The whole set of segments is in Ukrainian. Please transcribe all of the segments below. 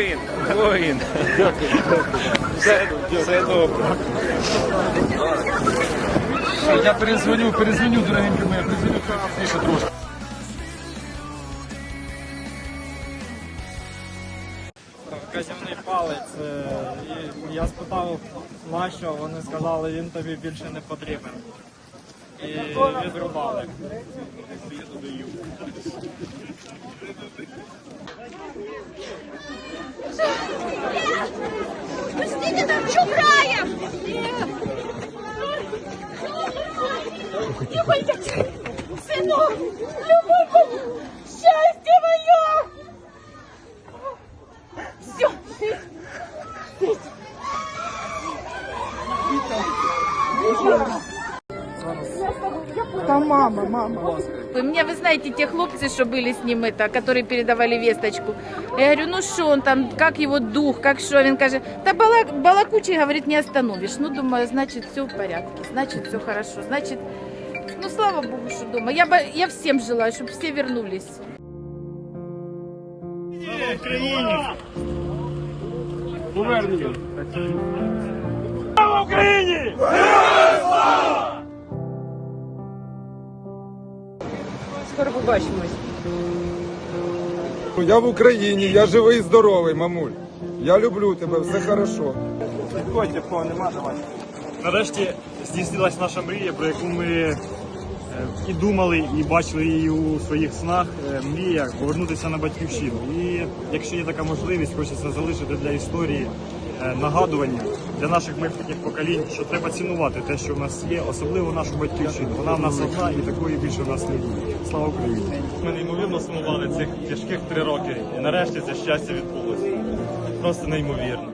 Воїн, воїн. Все, все добре. Я перезвоню, перезвоню, дорогенькі мої, перезвоню пізніше трошки. вказівний палець. е, І я спитав, на що, вони сказали, він тобі більше не потрібен. І відрубали. Пустите там чухраем! Тихонько, сынок, любовь моя, счастье мое! Все, Вы мне, вы знаете, те хлопцы, что были с ним, это, которые передавали весточку. Я говорю, ну что он там, как его дух, как что? Он каже, да бала, балакучий, говорит, не остановишь. Ну, думаю, значит, все в порядке, значит, все хорошо, значит, ну, слава Богу, что дома. Я, я всем желаю, чтобы все вернулись. Скоро побачимось. Я в Україні, я живий і здоровий, мамуль. Я люблю тебе, все хорошо. Нарешті здійснилась наша мрія, про яку ми е, і думали, і бачили її у своїх снах. Е, Мрія повернутися на батьківщину. І якщо є така можливість, хочеться залишити для історії нагадування для наших майбутніх поколінь, що треба цінувати те, що в нас є, особливо нашу батьківщину. Вона в нас одна і такої більше в нас не буде. Слава Україні! Ми неймовірно сумували цих тяжких три роки, і нарешті це щастя відбулося. Просто неймовірно.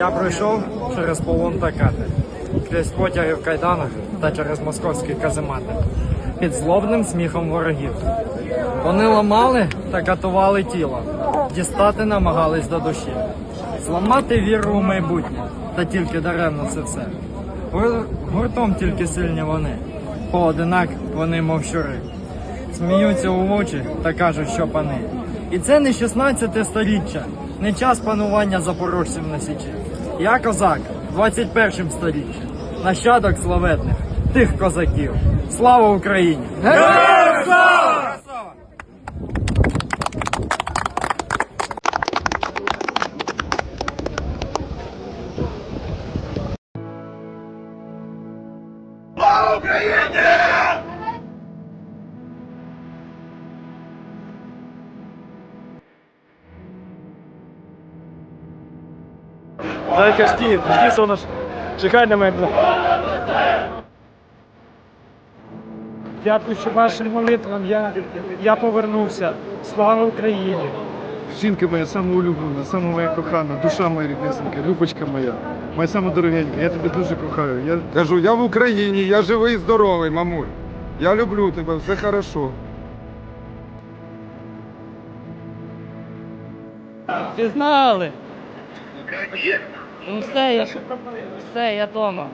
Я пройшов через полон та кати, крізь потяги в кайданах та через московські каземати, під злобним сміхом ворогів. Вони ламали та катували тіло, дістати намагались до душі, зламати віру у майбутнє, та тільки даремно це все. Гуртом тільки сильні вони, поодинак вони мов щури. Сміються у очі та кажуть, що пани. І це не 16 сторіччя, не час панування запорожців на січі. Я козак, в 21 сторіччі, нащадок славетних, тих козаків. Слава Україні! Героям слава! Зайка, жди, жди, сонаш. Чекай на мене. Дякую, вашим молитвам я, я повернувся. Слава Україні! Жінка моя сама улюблена, сама моя кохана, душа моя ріднесенька, любочка моя, моя саме дорогенька, я тебе дуже кохаю. Я Кажу, я в Україні, я живий і здоровий, мамуль. Я люблю тебе, все хорошо. Пізнали. Ну все, я все, я дома.